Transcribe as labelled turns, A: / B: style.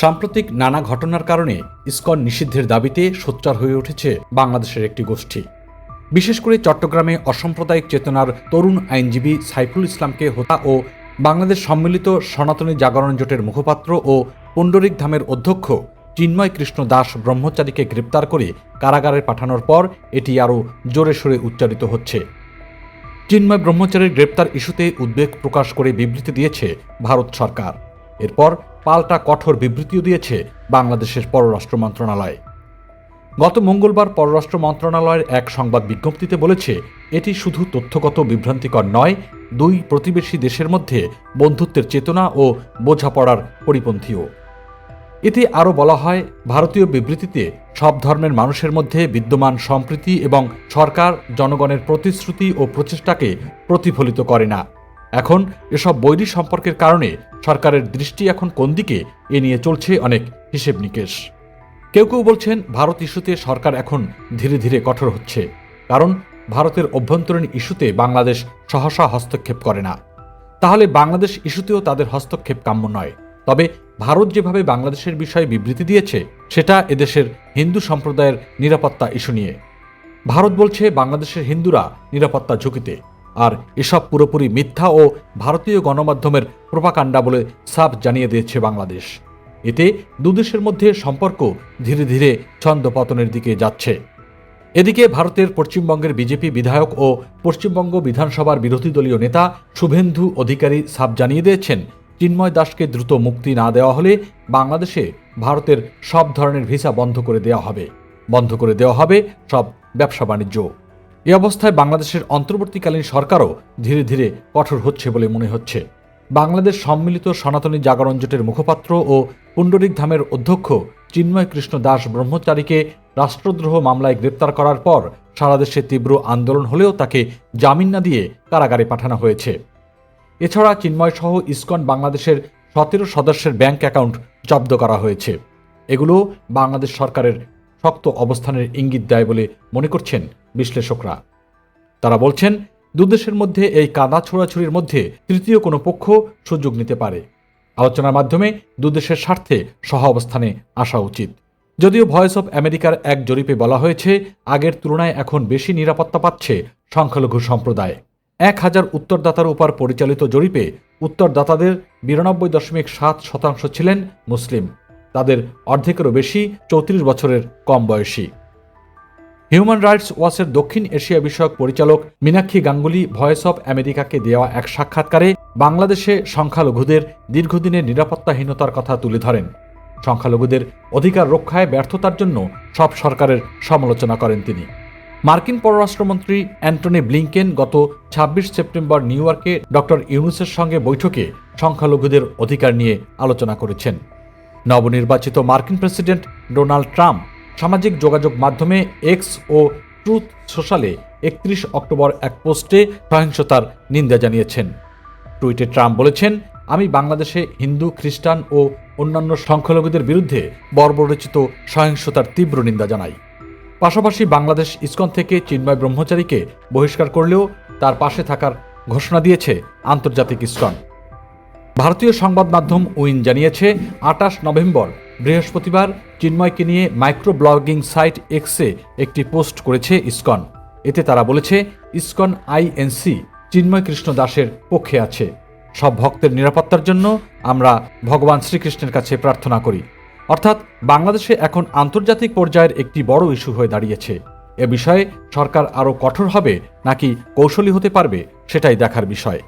A: সাম্প্রতিক নানা ঘটনার কারণে ইসকন নিষিদ্ধের দাবিতে সোচ্চার হয়ে উঠেছে বাংলাদেশের একটি গোষ্ঠী। বিশেষ করে চট্টগ্রামে অসাম্প্রদায়িক চেতনার তরুণ আইনজীবী সাইফুল ইসলামকে হত্যা ও বাংলাদেশ সম্মিলিত সনাতনী জাগরণ জোটের মুখপাত্র ও পুণ্ডরিক ধামের অধ্যক্ষ চিন্ময় কৃষ্ণ দাস ব্রহ্মচারীকে গ্রেপ্তার করে কারাগারে পাঠানোর পর এটি আরও জোরে সোরে উচ্চারিত হচ্ছে। চিন্ময় ব্রহ্মচারীর গ্রেপ্তার ইস্যুতে উদ্বেগ প্রকাশ করে বিবৃতি দিয়েছে ভারত সরকার। এরপর পাল্টা কঠোর বিবৃতিও দিয়েছে বাংলাদেশের পররাষ্ট্র মন্ত্রণালয়। গত মঙ্গলবার পররাষ্ট্র মন্ত্রণালয়ের এক সংবাদ বিজ্ঞপ্তিতে বলেছে, এটি শুধু তথ্যগত বিভ্রান্তিকর নয়, দুই প্রতিবেশী দেশের মধ্যে বন্ধুত্বের চেতনা ও বোঝাপড়ার পরিপন্থীও। এতে আরও বলা হয়, ভারতীয় বিবৃতিতে সব ধর্মের মানুষের মধ্যে বিদ্যমান সম্প্রীতি এবং সরকার জনগণের প্রতিশ্রুতি ও প্রচেষ্টাকে প্রতিফলিত করে না। এখন এসব বৈরী সম্পর্কের কারণে সরকারের দৃষ্টি এখন কোন দিকে এ নিয়ে চলছে অনেক হিসেব নিকেশ। কেউ কেউ বলছেন ভারত ইস্যুতে সরকার এখন ধীরে ধীরে কঠোর হচ্ছে, কারণ ভারতের অভ্যন্তরীণ ইস্যুতে বাংলাদেশ সহসা হস্তক্ষেপ করে না। তাহলে বাংলাদেশ ইস্যুতেও তাদের হস্তক্ষেপ কাম্য নয়। তবে ভারত যেভাবে বাংলাদেশের বিষয়ে বিবৃতি দিয়েছে, সেটা এদেশের হিন্দু সম্প্রদায়ের নিরাপত্তা ইস্যু নিয়ে। ভারত বলছে বাংলাদেশের হিন্দুরা নিরাপত্তা ঝুঁকিতে। আর এসব পুরোপুরি মিথ্যা ও ভারতীয় গণমাধ্যমের প্রপাকাণ্ডা বলে সাফ জানিয়ে দিয়েছে বাংলাদেশ। এতে দুদেশের মধ্যে সম্পর্ক ধীরে ধীরে ছন্দপতনের দিকে যাচ্ছে। এদিকে ভারতের পশ্চিমবঙ্গের বিজেপি বিধায়ক ও পশ্চিমবঙ্গ বিধানসভার বিরোধী দলীয় নেতা শুভেন্দু অধিকারী সাফ জানিয়ে দিয়েছেন, চিন্ময় দাসকে দ্রুত মুক্তি না দেওয়া হলে বাংলাদেশে ভারতের সব ধরনের ভিসা বন্ধ করে দেওয়া হবে। বন্ধ করে দেওয়া হবে সব ব্যবসা বাণিজ্য এ অবস্থায় বাংলাদেশের অন্তর্বর্তীকালীন সরকারও ধীরে ধীরে কঠোর হচ্ছে বলে মনে হচ্ছে। বাংলাদেশ সম্মিলিত সনাতনী জাগরণ জোটের মুখপাত্র ও পুণ্ডরিক ধামের অধ্যক্ষ চিন্ময় কৃষ্ণ দাস ব্রহ্মচারীকে রাষ্ট্রদ্রোহ মামলায় গ্রেপ্তার করার পর সারা দেশে তীব্র আন্দোলন হলেও তাকে জামিন না দিয়ে কারাগারে পাঠানো হয়েছে। এছাড়া চিন্ময় সহ ইসকন বাংলাদেশের সতেরো সদস্যের ব্যাংক অ্যাকাউন্ট জব্দ করা হয়েছে। এগুলো বাংলাদেশ সরকারের শক্ত অবস্থানের ইঙ্গিত দেয় বলে মনে করছেন বিশ্লেষকরা। তারা বলছেন, দুদেশের মধ্যে এই কাদা ছোড়াছুড়ির মধ্যে তৃতীয় কোনো পক্ষ সুযোগ নিতে পারে। আলোচনার মাধ্যমে দুদেশের স্বার্থে সহ অবস্থানে আসা উচিত। যদিও ভয়েস অব আমেরিকার এক জরিপে বলা হয়েছে, আগের তুলনায় এখন বেশি নিরাপত্তা পাচ্ছে সংখ্যালঘু সম্প্রদায়। এক হাজার উত্তরদাতার উপর পরিচালিত জরিপে উত্তরদাতাদের বিরানব্বই দশমিক সাত শতাংশ ছিলেন মুসলিম। তাদের অর্ধেকেরও বেশি চৌত্রিশ বছরের কম বয়সী। হিউম্যান রাইটস ওয়াচের দক্ষিণ এশিয়া বিষয়ক পরিচালক মীনাক্ষী গাঙ্গুলি ভয়েস অব আমেরিকাকে দেওয়া এক সাক্ষাৎকারে বাংলাদেশে সংখ্যালঘুদের দীর্ঘদিনের নিরাপত্তাহীনতার কথা তুলে ধরেন। সংখ্যালঘুদের অধিকার রক্ষায় ব্যর্থতার জন্য সব সরকারের সমালোচনা করেন তিনি। মার্কিন পররাষ্ট্রমন্ত্রী অ্যান্টনি ব্লিংকেন গত ২৬ সেপ্টেম্বর নিউ ইয়র্কে ডক্টর ইউনুসের সঙ্গে বৈঠকে সংখ্যালঘুদের অধিকার নিয়ে আলোচনা করেছেন। নবনির্বাচিত মার্কিন প্রেসিডেন্ট ডোনাল্ড ট্রাম্প সামাজিক যোগাযোগ মাধ্যমে এক্স ও ট্রুথ সোশ্যালে একত্রিশ অক্টোবর এক পোস্টে সহিংসতার নিন্দা জানিয়েছেন। টুইটে ট্রাম্প বলেছেন, আমি বাংলাদেশে হিন্দু, খ্রিস্টান ও অন্যান্য সংখ্যালঘুদের বিরুদ্ধে বর্বরচিত সহিংসতার তীব্র নিন্দা জানাই। পাশাপাশি বাংলাদেশ ইসকন থেকে চিন্ময় ব্রহ্মচারীকে বহিষ্কার করলেও তার পাশে থাকার ঘোষণা দিয়েছে আন্তর্জাতিক ইসকন। ভারতীয় সংবাদ মাধ্যম উইন জানিয়েছে, আটাশ নভেম্বর, বৃহস্পতিবার চিন্ময়কে নিয়ে মাইক্রো ব্লগিং সাইট এক্সে একটি পোস্ট করেছে ইসকন। এতে তারা বলেছে, ইসকন আইএনসি চিন্ময় কৃষ্ণ দাসের পক্ষে আছে। সব ভক্তের নিরাপত্তার জন্য আমরা ভগবান শ্রীকৃষ্ণের কাছে প্রার্থনা করি। অর্থাৎ বাংলাদেশে এখন আন্তর্জাতিক পর্যায়ের একটি বড় ইস্যু হয়ে দাঁড়িয়েছে। এ বিষয়ে সরকার আরও কঠোর হবে নাকি কৌশলী হতে পারবে সেটাই দেখার বিষয়।